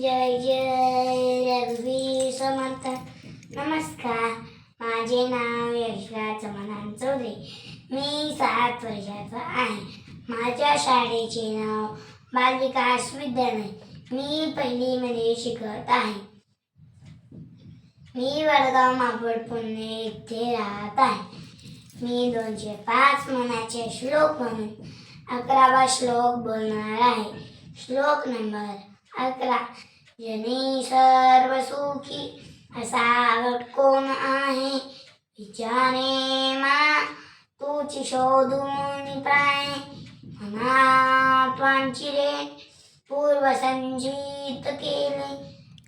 जय जय रघुवीर समर्थ. नमस्कार. माझे नाव यशराज समाधान चौधरी. मी सात वर्षाचा आहे. माझ्या शाळेचे नाव बालविकास विद्यालय. मी पहिलीमध्ये शिकत आहे. मी वडगाव मापड पुणे येथे राहत आहे. मी दोनशे पाच मनाचे श्लोक म्हणून अकरावा श्लोक बोलणार आहे. श्लोक नंबर अकरा. जनी सर्व सुखी असा कोण आहे? विचारे मा तुची शोधून प्राय. मना रे पूर्व संजीत केले.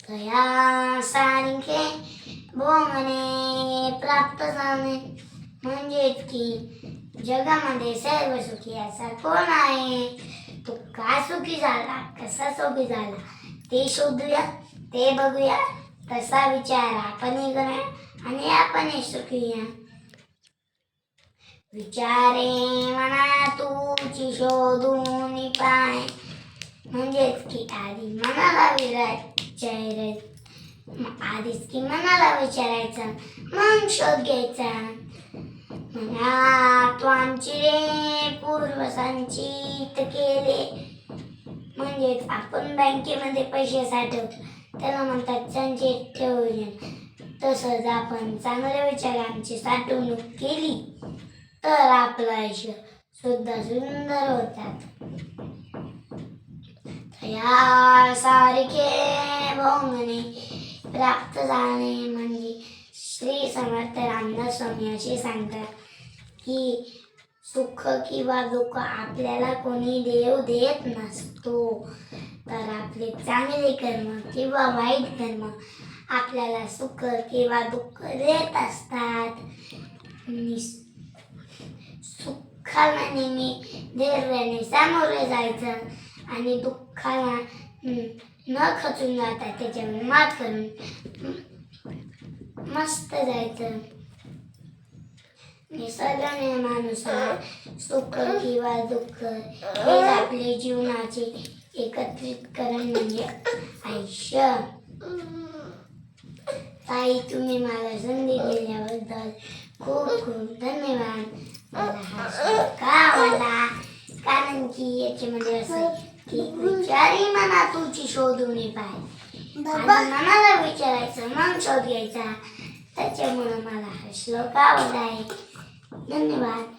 कया सारखे भोमने प्राप्त झाले. म्हणजेच की जगामध्ये सर्व सुखी असा कोण आहे? तो का सुखी झाला कसा सुखी झाला? ते शोधूया ते बघूया. तसा विचार आपणही करूया आणि आपणही शिकूया. विचारे मना तुची शोधून पाय. म्हणजेच की आधी मनाला विचार आधीच की मनाला विचारायचं मग शोध घ्यायचा. मना आमची रे पूर्वसंचित केले. म्हणजेच आपण बँकेमध्ये पैसे साठवतो. त्याला म्हणतात संचित ठेवून तसंच आपण चांगल्या विचारांची साठवणूक केली तर आपलं आयुष्य सुद्धा सुंदर होतात. या सारखे भोंगणे प्राप्त झाले म्हणजे श्री समर्थ रामदास स्वामी असे सांगतात की सुख किंवा दुःख आपल्याला कोणी देव देत नसतो. तर आपले चांगले कर्म किंवा वाईट कर्म आपल्याला सुख किंवा दुःख देत असतात. सुखाला नेहमी धैर्याने सामोरे जायचं आणि दुःखाला न खचून जाता त्याच्यावर मात करून मस्त जायचं. निसर्ग नियमानुसार सुख किंवा दुःख हेच आपले जीवनाचे एकत्रितकरण म्हणजे आयुष्य. ताई तुम्ही मला संधी दिल्याबद्दल खूप खूप धन्यवाद. मला हा का आवडला. कारण की याच्यामध्ये असं की विचारी मना तुझी शोधून पाय. मनाला विचारायचं मग शोध घ्यायचा. त्याच्यामुळं मला हा श्लोक आवडला आहे. धन्यवाद